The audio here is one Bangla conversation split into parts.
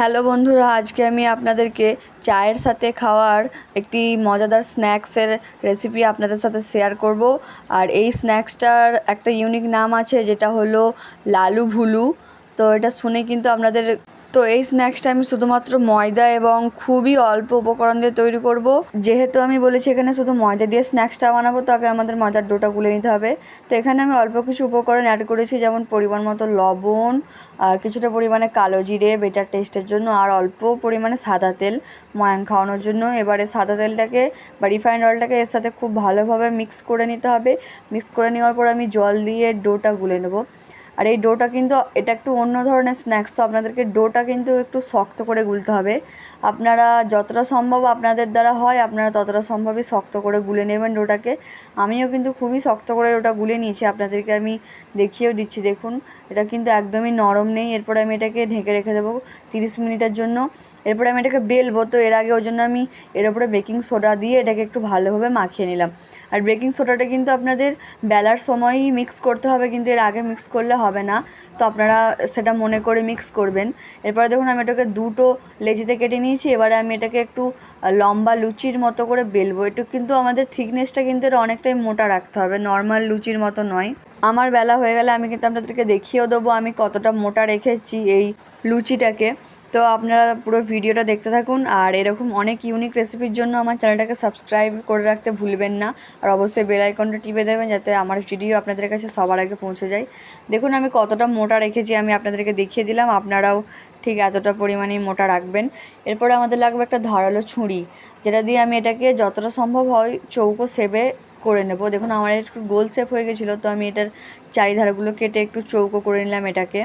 হ্যালো বন্ধুরা, আজকে আমি আপনাদেরকে চায়ের সাথে খাওয়ার একটি মজাদার স্ন্যাক্সের রেসিপি আপনাদের সাথে শেয়ার করব। আর এই স্ন্যাক্সটার একটা ইউনিক নাম আছে, যেটা হলো লালু ভুলু। তো এটা শুনে কিন্তু আপনাদের তো এই স্ন্যাক্সটা আমি শুধুমাত্র ময়দা এবং খুবই অল্প উপকরণ দিয়ে তৈরি করব। যেহেতু আমি বলেছি এখানে শুধু ময়দা দিয়ে স্ন্যাক্সটা বানাবো, তো আগে আমাদের ময়দার ডোটা গুলে নিতে হবে। তো এখানে আমি অল্প কিছু উপকরণ অ্যাড করেছি, যেমন পরিমাণ মতো লবণ, আর কিছুটা পরিমাণে কালো জিরে বেটার টেস্টের জন্য, আর অল্প পরিমাণে সাদা তেল ময়ান খাওয়ানোর জন্য। এবারে সাদা তেলটাকে বা রিফাইন্ড অয়েলটাকে এর সাথে খুব ভালোভাবে মিক্স করে নিতে হবে। মিক্স করে নেওয়ার পর আমি জল দিয়ে ডোটা গুলে নেব। আর এই ডোটা কিন্তু, এটা একটু অন্য ধরনের স্ন্যাক্স তো আপনাদেরকে ডোটা কিন্তু একটু শক্ত করে গুলতে হবে। আপনারা যতটা সম্ভব আপনাদের দ্বারা হয়, আপনারা ততটা সম্ভবই শক্ত করে গুলে নেবেন ডোটাকে। আমিও কিন্তু খুবই শক্ত করে ওটা গুলে নিয়েছি, আপনাদেরকে আমি দেখিয়েও দিচ্ছি, দেখুন। এটা কিন্তু একদমই নরম নেই, এরপরে আমি এটাকে ঢেকে রেখে দেবো তিরিশ মিনিটের জন্য। এরপরে আমি এটাকে বেলবো, তো এর আগে ওই জন্য আমি এর ওপরে বেকিং সোডা দিয়ে এটাকে একটু ভালোভাবে মাখিয়ে নিলাম। আর বেকিং সোডাটা কিন্তু আপনাদের বেলার সময়ই মিক্স করতে হবে, কিন্তু এর আগে মিক্স করলে হবে না। তো আপনারা সেটা মনে করে মিক্স করবেন। এরপরে দেখুন, আমি এটাকে দুটো লেচিতে কেটে নিয়েছি। এবারে আমি এটাকে একটু লম্বা লুচির মতো করে বেলবো। একটু কিন্তু আমাদের থিকনেসটা কিন্তু এটা অনেকটাই মোটা রাখতে হবে। নর্মাল লুচির মতো নয়। আমার বেলা হয়ে গেলে আমি কিন্তু আপনাদেরকে দেখিয়েও দেবো আমি কতটা মোটা রেখেছি এই লুচিটাকে। তো আপনারা পুরো ভিডিওটা দেখতে থাকুন। আর এরকম অনেক ইউনিক রেসিপির জন্য আমার চ্যানেলটাকে সাবস্ক্রাইব করে রাখতে ভুলবেন না। আর অবশ্যই বেল আইকনটা টিপে দেবেন যাতে আমার ভিডিও আপনাদের কাছে সবার আগে পৌঁছে যায়। দেখুন, আমি কতটা মোটা রেখেছি, আমি আপনাদেরকে দেখিয়ে দিলাম। আপনারাও ঠিক এতটা পরিমাণে মোটা রাখবেন। এরপরে আমাদের লাগবে একটা ধারালো ছুরি, যেটা দিয়ে আমি এটাকে যতটা সম্ভব হয় চৌকো সেবে করে নেব। দেখুন, আমার একটু গোল শেপ হয়ে গেছিল, তো আমি এটার চারিধারগুলো কেটে একটু চৌকো করে নিলাম এটাকে।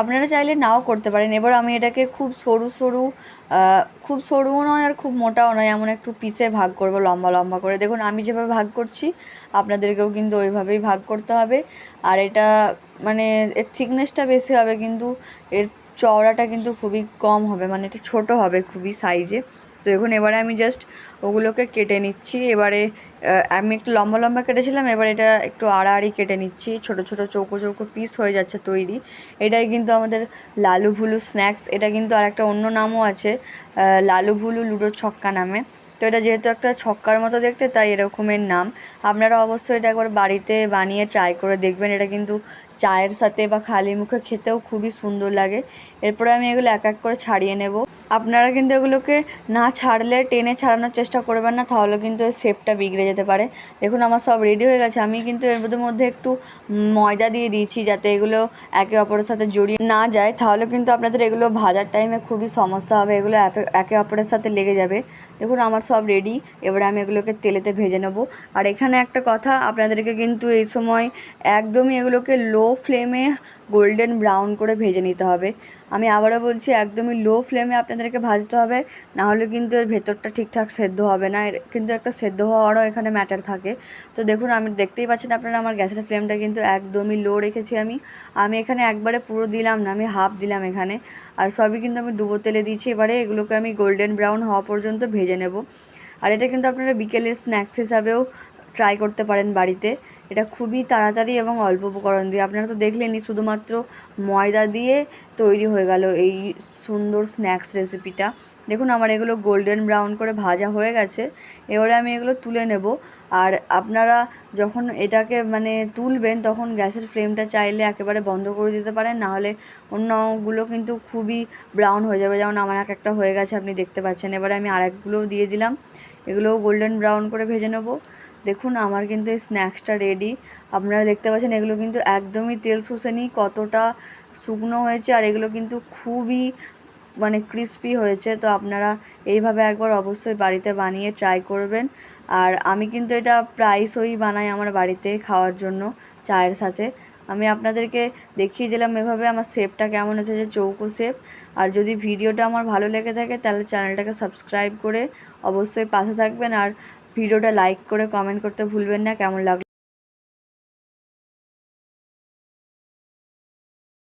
আপনারা চাইলে নাও করতে পারেন। এবার আমি এটাকে খুব সরু সরু খুব সরুও নয় আর খুব মোটাও নয়, এমন একটু পিসে ভাগ করব লম্বা লম্বা করে। দেখুন, আমি যেভাবে ভাগ করছি, আপনাদেরকেও কিন্তু ওইভাবেই ভাগ করতে হবে। আর এটা মানে এর থিকনেসটা বেশি হবে কিন্তু এর চওড়াটা কিন্তু খুবই কম হবে মানে এটা ছোটো হবে খুবই সাইজে তো দেখুন, এবারে আমি জাস্ট ওগুলোকে কেটে নিচ্ছি। এবারে আমি একটু লম্বা লম্বা কেটেছিলাম, এবার এটা একটু আড়াআড়ি কেটে নিচ্ছি। ছোট ছোট চৌকো চৌকো পিস হয়ে যাচ্ছে তৈরি। এটাই কিন্তু আমাদের লালু ভুলু স্ন্যাক্স এটা কিন্তু আর একটা অন্য নামও আছে লালু ভুলু লুডো ছক্কা নামে। তো এটা যেহেতু একটা ছক্কার মতো দেখতে, তাই এরকমের নাম। আপনারা অবশ্যই এটা একবার বাড়িতে বানিয়ে ট্রাই করে দেখবেন। এটা কিন্তু চায়ের সাথে বা খালি মুখে খেতেও খুবই সুন্দর লাগে। এরপরে আমি এগুলো এক এক করে ছাড়িয়ে নেব। আপনারা কিন্তু এগুলোকে না ছাড়লে, টেনে ছাড়ানোর চেষ্টা করবেন না, তাহলে কিন্তু এর শেপটা বিগড়ে যেতে পারে। দেখুন, আমার সব রেডি হয়ে গেছে। আমি কিন্তু এর মধ্যে একটু ময়দা দিয়ে দিয়েছি যাতে এগুলো একে অপরের সাথে জড়িয়ে না যায়। তাহলে কিন্তু আপনাদের এগুলো ভাজার টাইমে খুবই সমস্যা হবে। এগুলো একে অপরের সাথে লেগে যাবে। দেখুন, আমার সব রেডি এবারে আমি এগুলোকে তেলেতে ভেজে নেব। আর এখানে একটা কথা, আপনাদেরকে কিন্তু এই সময় একদমই এগুলোকে লো ফ্লেমে গোল্ডেন ব্রাউন করে ভেজে নিতে হবে। আমি আবারও বলছি, একদমই লো ফ্লেমে আপনাদেরকে ভাজতে হবে, নাহলে কিন্তু এর ভেতরটা ঠিকঠাক সেদ্ধ হবে না, এর কিন্তু একটা সেদ্ধ হওয়ারও এখানে ম্যাটার থাকে। তো দেখুন, আমি দেখতেই পাচ্ছেন আপনারা, আমার গ্যাসের ফ্লেমটা কিন্তু একদমই লো রেখেছি আমি। আমি এখানে একবারে পুরো দিলাম না, আমি হাফ দিলাম এখানে। আর সবই কিন্তু আমি ডুবো তেলে দিয়েছি, এবারে এগুলোকে আমি গোল্ডেন ব্রাউন হওয়া পর্যন্ত ভেজে নেব। আর এটা কিন্তু আপনারা বিকেলের স্ন্যাক্স হিসাবেও ট্রাই করতে পারেন বাড়িতে। এটা খুবই তাড়াতাড়ি এবং অল্প উপকরণ দিয়ে। আপনারা তো দেখলেনই, শুধুমাত্র ময়দা দিয়ে তৈরি হয়ে গেল এই সুন্দর স্ন্যাক্স রেসিপিটা দেখুন, আমার এগুলো গোল্ডেন ব্রাউন করে ভাজা হয়ে গেছে। এবারে আমি এগুলো তুলে নেব। আর আপনারা যখন এটাকে মানে তুলবেন, তখন গ্যাসের ফ্লেমটা চাইলে একেবারে বন্ধ করে দিতে পারেন। নাহলে অন্যগুলো কিন্তু খুবই ব্রাউন হয়ে যাবে। যেমন আমার এক একটা হয়ে গেছে, আপনি দেখতে পাচ্ছেন। এবারে আমি আরেকগুলোও দিয়ে দিলাম। এগুলোও গোল্ডেন ব্রাউন করে ভেজে নেব। দেখুন, আমার কিন্তু এই স্ন্যাক্সটা রেডি আপনারা দেখতে পাচ্ছেন, এগুলো কিন্তু একদমই তেল শুষেনি কতটা শুকনো হয়েছে, আর এগুলো কিন্তু খুবই মানে ক্রিস্পি হয়েছে। তো আপনারা এইভাবে একবার অবশ্যই বাড়িতে বানিয়ে ট্রাই করবেন। আর আমি কিন্তু এটা প্রায়শই বানাই আমার বাড়িতে খাওয়ার জন্য চায়ের সাথে। আমি আপনাদেরকে দেখিয়ে দিলাম এভাবে আমার শেপটা কেমন হয়েছে, যে চৌকো শেপ আর যদি ভিডিওটা আমার ভালো লেগে থাকে, তাহলে চ্যানেলটাকে সাবস্ক্রাইব করে অবশ্যই পাশে থাকবেন। আর ভিডিওটা লাইক করে কমেন্ট করতে ভুলবেন না। কেমন লাগল?